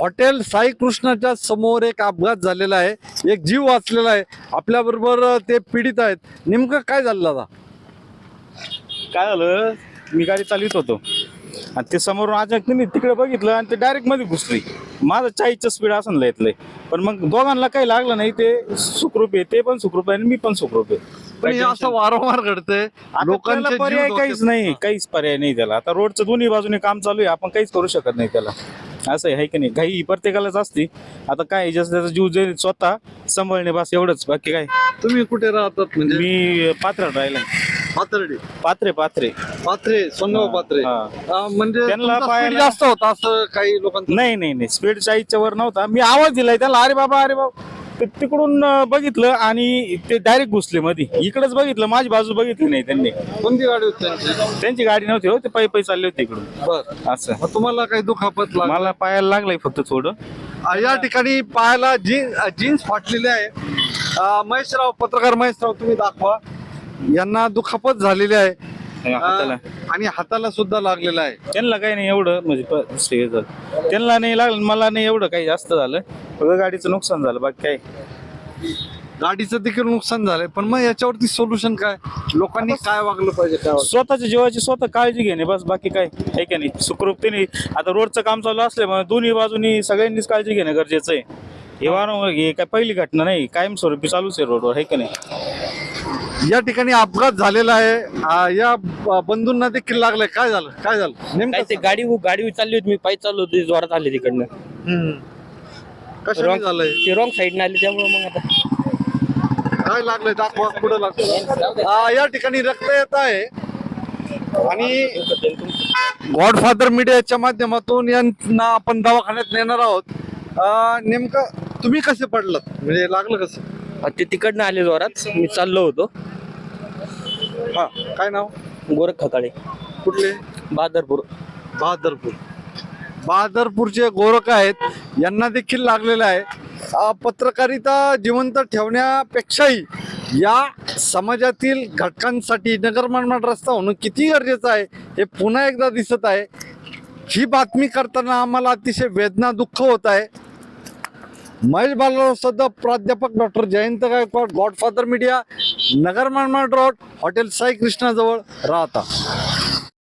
Hotel Sai कृष्णाच्या समोर एक अपघात झालेला आहे. एक जीव वाचलेला आहे. आपल्या बरोबर ते पीडित आहेत. नेमकं काय झालं दादा? काय झालं? मी गाडी चालवित होतो. आणि ते समोरून अचानक त्यांनी तिकडे बघितलं आणि ते डायरेक्टमध्ये घुसली. माझं चाळीसचं स्पीड असं लयतलंय पण मग दोघांना काही लागलं नाही. ते सुखरूप आहे ते पण सुखरूप आहे आणि मी पण सुखरूप. आहे पण हे असं वारंवार घडतंय. आता त्याला जीव पर्याय काहीच नाही. काहीच पर्याय नाही त्याला. आता रोडचं दोन्ही बाजूने काम चालू आहे. आपण काहीच करू शकत नाही त्याला. असं आहे की नाही? घाई ही प्रत्येकालाच असते. आता काय जसं त्याचा जीव जे स्वतः सांभाळणे बस एवढंच. बाकी काय? तुम्ही कुठे राहतात म्हणजे? मी पात्र राहिला पाथर्डी? पात्रे पात्रे पात्रे सोनगाव पात्रे. हा, म्हणजे त्यांना तुमचा speed पाहायला- जास्त होता असं काही लोकांचं? नाही नाही नाही. स्पीड चाळीसच्या वर नव्हता. मी आवाज दिलाय त्याला अरे बाबा अरे बाबा. ते तिकडून बघितलं आणि ते डायरेक्ट घुसले मध्ये इकडेच बघितलं माझी बाजू बघितली नाही त्यांनी. कोणती गाडी होती त्यांची? त्यांची गाडी नव्हती हो ते पै पै चालले होते इकडून. बर. असं. मग तुम्हाला काही दुखापत लागली? मला पायाला लागलंय फक्त थोडं. आ, या ठिकाणी पायाला जीन जीन्स फाटलेले आहे. आ, महेशराव पत्रकार महेशराव तुम्ही दाखवा. यांना दुखापत झालेली आहे. हाताला. आणि हाताला सुद्धा लागलेला आहे. त्यांना काही नाही एवढं म्हणजे प- हे झालं. त्यांना नाही लागलं मला नाही एवढं काही जास्त झालं. फक्त गाडीचं नुकसान झालं बाकी काय गाडीचं देखील नुकसान झालंय पण मग याच्यावरती सोल्युशन काय? लोकांनी काय वागलं पाहिजे काय वागलं? स्वतःच्या जीवाची स्वतः काळजी घेणे बस बाकी काय आहे का नाही? सुखरूपतेने आता रोडचं काम चालू असल्यामुळे दोन्ही बाजूनी सगळ्यांनीच काळजी घेणं गरजेचं आहे. हे वारंवार हे काय पहिली घटना नाही कायमस्वरूपी चालूच आहे रोडवर आहे का नाही? या ठिकाणी अपघात झालेला आहे. आ, या ब- बंधूंना देखील लागलंय. काय झालं? काय झालं? काय नेमकं ते गाडी गाडी चालली होती. मी पायी चाललो होती. जोरात आले तिकडनं. हम्म. कशाने Wrong- झालंय? ते रॉंग साईडने आले. त्यामुळे मग आता काय लागलंय? दाखवा कुठं लागलं. आ, या ठिकाणी रक्त येत आहे. आणि गॉडफादर मीडियाच्या माध्यमातून यांना आपण दवाखान्यात नेणार आहोत. नेमकं तुम्ही कसे पडलात? म्हणजे लागलं कसं? ते तिकडनं आले जोरात. मी चाललो होतो. हा काय नाव? गोरख खकाळे. कुठले? बहादरपूर. बहादरपूर. बहादरपूरचे गोरख आहेत. यांना देखील लागलेलं आहे. पत्रकारिता जिवंत ठेवण्यापेक्षाही या समाजातील घटकांसाठी नगरमनमाड रस्ता होणं किती गरजेचं आहे हे पुन्हा एकदा दिसत आहे. ही बातमी करताना आम्हाला अतिशय वेदना दुःख होत आहे. महेश बालराव सध्या प्राध्यापक doctor Jayant Gaikwad godfather media Nagar Manmad road hotel Sai कृष्णाजवळ राहता